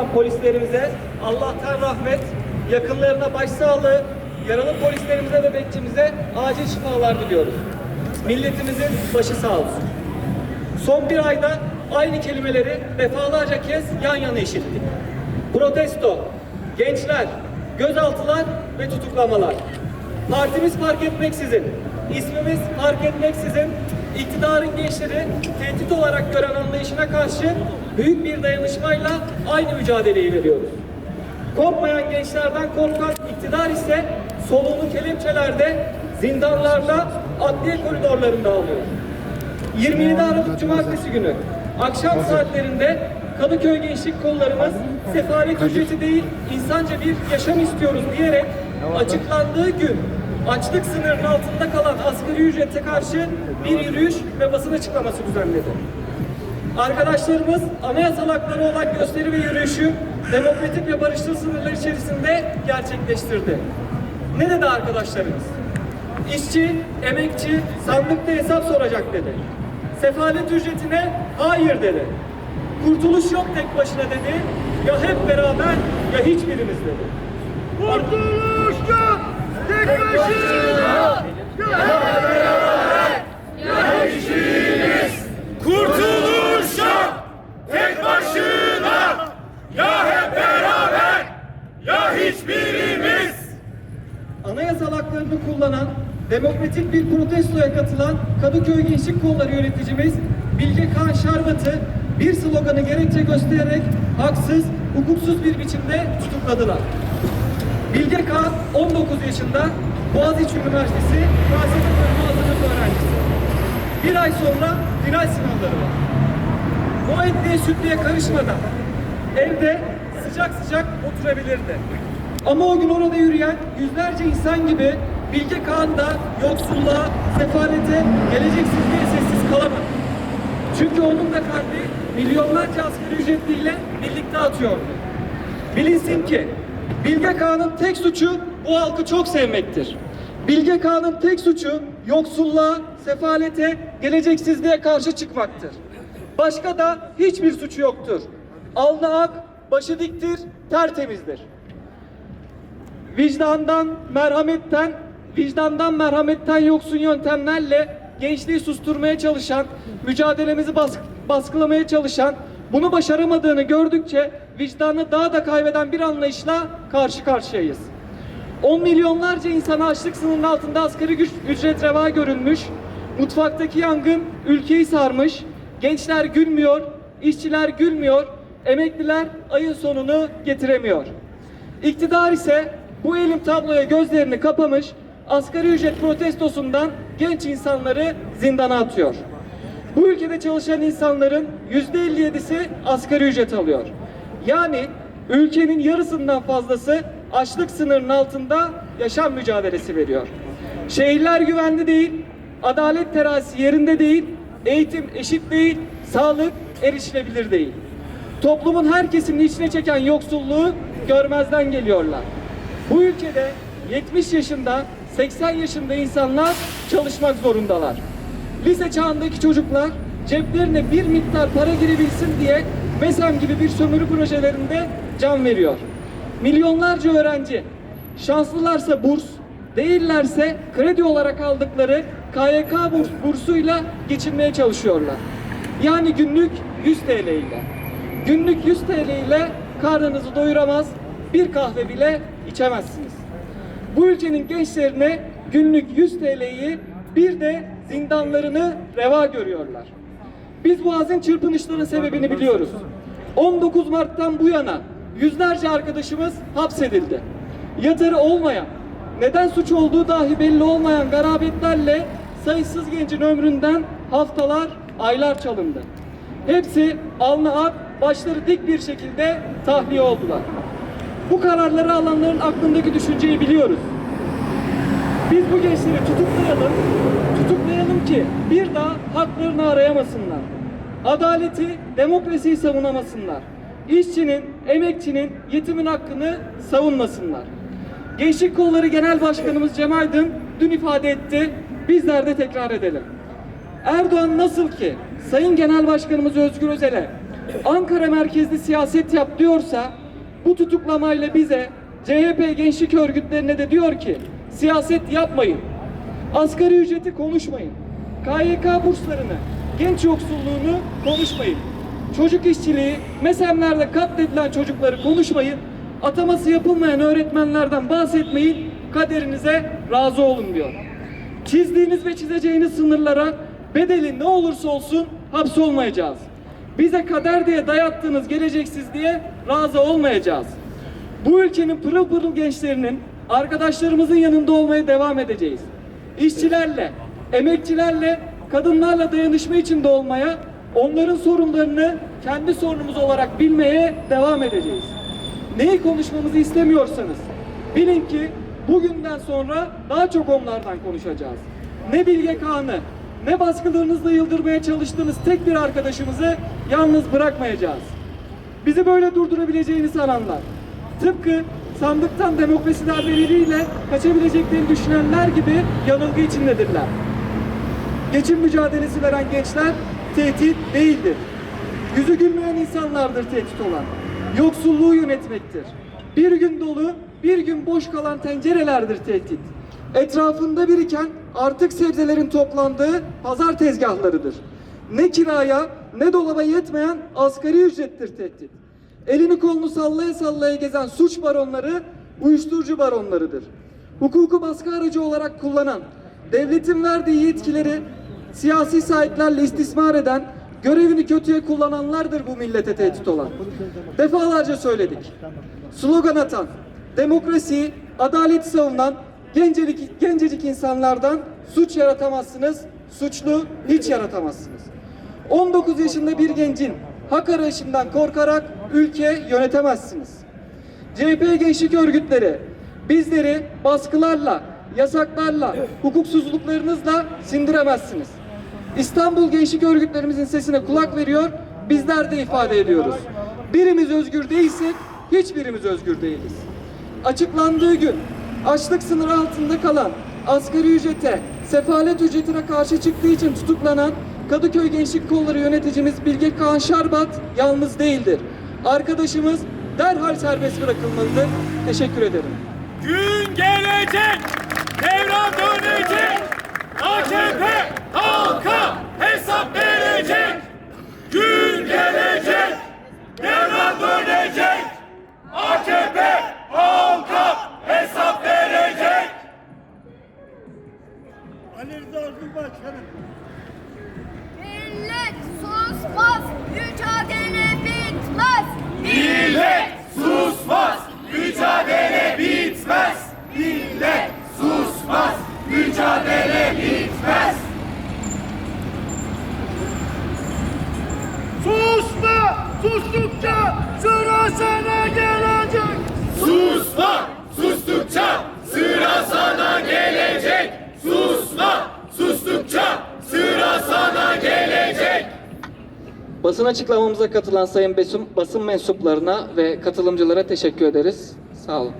olan polislerimize Allah'tan rahmet, yakınlarına başsağlığı, yaralı polislerimize ve bekçimize acil şifalar diliyoruz. Milletimizin başı sağ olsun. Son bir ayda aynı kelimeleri defalarca kez yan yana işittik. Protesto, gençler, gözaltılar ve tutuklamalar. Partimiz fark etmeksizin, ismimiz fark etmeksizin, iktidarın gençleri tehdit olarak gören anlayışına karşı büyük bir dayanışmayla aynı mücadeleyi veriyoruz. Korkmayan gençlerden korkan iktidar ise soluğunu kelepçelerde, zindanlarda, adliye koridorlarında alıyor. 27 Aralık Cumartesi günü akşam saatlerinde Kadıköy Gençlik Kollarımız sefaret ücreti değil insanca bir yaşam istiyoruz diyerek açıklandığı gün açlık sınırının altında kalan asgari ücrete karşı bir yürüyüş ve basın açıklaması düzenledi. Arkadaşlarımız anayasal hakları olan gösteri ve yürüyüşü demokratik ve barışçıl sınırlar içerisinde gerçekleştirdi. Ne dedi arkadaşlarımız? İşçi, emekçi sandıkta hesap soracak dedi. Sefalet ücretine hayır dedi. Kurtuluş yok tek başına dedi. Ya hep beraber ya hiçbirimiz dedi. Kurtuluş yok! Tek başına! Kurtuluş yok tek başına ya hep beraber ya hiçbirimiz. Anayasal haklarını kullanan, demokratik bir protestoya katılan Kadıköy Gençlik Kolları yöneticimiz Bilge Kağan Şarbat'ı bir sloganı gerekçe göstererek haksız, hukuksuz bir biçimde tutukladılar. Bilge Kağan 19 yaşında Boğaziçi Üniversitesi Felsefe Bölümü hazırlık öğrencisi. Bir ay sonra final sınavları var. O etliye sütlüye karışmadan evde sıcak sıcak oturabilirdi. Ama o gün orada yürüyen yüzlerce insan gibi Bilge Kağan da yoksulluğa, sefalete, geleceksizliğe sessiz kalamadı. Çünkü onun da kalbi milyonlarca asgari ücretliyle birlikte atıyordu. Bilinsin ki Bilge Kağan'ın tek suçu bu halkı çok sevmektir. Bilge Kağan'ın tek suçu yoksulluğa, sefalete, geleceksizliğe karşı çıkmaktır. Başka da hiçbir suçu yoktur. Alnı ak, başı diktir, tertemizdir. Vicdandan, merhametten, vicdandan, merhametten yoksun yöntemlerle gençliği susturmaya çalışan, mücadelemizi bas- baskılamaya çalışan, bunu başaramadığını gördükçe vicdanı daha da kaybeden bir anlayışla karşı karşıyayız. 10 milyonlarca insana açlık sınırının altında asgari güç, ücret reva görünmüş, mutfaktaki yangın ülkeyi sarmış, gençler gülmüyor, işçiler gülmüyor, emekliler ayın sonunu getiremiyor. İktidar ise bu elim tabloya gözlerini kapamış, asgari ücret protestosundan genç insanları zindana atıyor. Bu ülkede çalışan insanların yüzde 57'si asgari ücret alıyor. Yani ülkenin yarısından fazlası açlık sınırının altında yaşam mücadelesi veriyor. Şehirler güvenli değil, adalet terazisi yerinde değil, eğitim eşit değil, sağlık erişilebilir değil. Toplumun her kesimini içine çeken yoksulluğu görmezden geliyorlar. Bu ülkede 70 yaşında, 80 yaşında insanlar çalışmak zorundalar. Lise çağındaki çocuklar ceplerine bir miktar para girebilsin diye MESEM gibi bir sömürü projelerinde can veriyor. Milyonlarca öğrenci şanslılarsa burs, değillerse kredi olarak aldıkları KYK burs, bursuyla geçinmeye çalışıyorlar. Yani günlük 100 TL ile. Günlük 100 TL ile karnınızı doyuramaz, bir kahve bile içemezsiniz. Bu ülkenin gençlerine günlük 100 TL'yi bir de zindanlarını reva görüyorlar. Biz bu azin çırpınışların sebebini biliyoruz. 19 Mart'tan bu yana yüzlerce arkadaşımız hapsedildi. Yatırı olmayan, neden suç olduğu dahi belli olmayan garabetlerle sayısız gencin ömründen haftalar, aylar çalındı. Hepsi alnı ak, başları dik bir şekilde tahliye oldular. Bu kararları alanların aklındaki düşünceyi biliyoruz. Biz bu gençleri tutuklayalım, tutuklayalım ki bir daha haklarını arayamasınlar. Adaleti, demokrasiyi savunamasınlar. İşçinin, emekçinin, yetimin hakkını savunmasınlar. Gençlik Kolları Genel Başkanımız Cem Aydın dün ifade etti, bizler de tekrar edelim. Erdoğan nasıl ki Sayın Genel Başkanımız Özgür Özel'e Ankara merkezli siyaset yap diyorsa bu tutuklamayla bize CHP gençlik örgütlerine de diyor ki siyaset yapmayın. Asgari ücreti konuşmayın. KYK burslarını, genç yoksulluğunu konuşmayın. Çocuk işçiliği, mesemlerde katledilen çocukları konuşmayın. Ataması yapılmayan öğretmenlerden bahsetmeyin. Kaderinize razı olun diyor. Çizdiğiniz ve çizeceğiniz sınırlara bedeli ne olursa olsun hapsolmayacağız. Bize kader diye dayattığınız geleceksiz diye razı olmayacağız. Bu ülkenin pırıl pırıl gençlerinin arkadaşlarımızın yanında olmaya devam edeceğiz. İşçilerle, emekçilerle, kadınlarla dayanışma içinde olmaya, onların sorunlarını kendi sorunumuz olarak bilmeye devam edeceğiz. Neyi konuşmamızı istemiyorsanız bilin ki bugünden sonra daha çok onlardan konuşacağız. Ne Bilge Kağan'ı ne baskılarınızla yıldırmaya çalıştığınız tek bir arkadaşımızı yalnız bırakmayacağız. Bizi böyle durdurabileceğini sananlar, tıpkı sandıktan demokrasi darbeleriyle kaçabileceklerini düşünenler gibi yanılgı içindedirler. Geçim mücadelesi veren gençler tehdit değildir. Yüzü gülmeyen insanlardır tehdit olan. Yoksulluğu yönetmektir. Bir gün dolu, bir gün boş kalan tencerelerdir tehdit. Etrafında biriken artık sebzelerin toplandığı pazar tezgahlarıdır. Ne kiraya ne dolaba yetmeyen asgari ücrettir tehdit. Elini kolunu sallaya sallaya gezen suç baronları uyuşturucu baronlarıdır. Hukuku baskı aracı olarak kullanan, devletin verdiği yetkileri siyasi sahiplerle istismar eden, görevini kötüye kullananlardır bu millete tehdit olan. Defalarca söyledik. Slogan atan, demokrasiyi, adaleti savunan gencecik, gencecik insanlardan suç yaratamazsınız, suçlu hiç yaratamazsınız. 19 yaşında bir gencin hak arayışından korkarak ülke yönetemezsiniz. CHP gençlik örgütleri bizleri baskılarla, yasaklarla, hukuksuzluklarınızla sindiremezsiniz. İstanbul gençlik örgütlerimizin sesine kulak veriyor, bizler de ifade ediyoruz. Birimiz özgür değilsek hiçbirimiz özgür değiliz. Açıklandığı gün açlık sınırı altında kalan asgari ücrete, sefalet ücretine karşı çıktığı için tutuklanan Kadıköy Gençlik Kolları yöneticimiz Bilge Kağan Şarbat yalnız değildir. Arkadaşımız derhal serbest bırakılmalıdır. Teşekkür ederim. Gün gelecek, devran dönecek. AKP halka hesap verecek. Basın açıklamamıza katılan sayın basın, mensuplarına ve katılımcılara teşekkür ederiz. Sağ olun.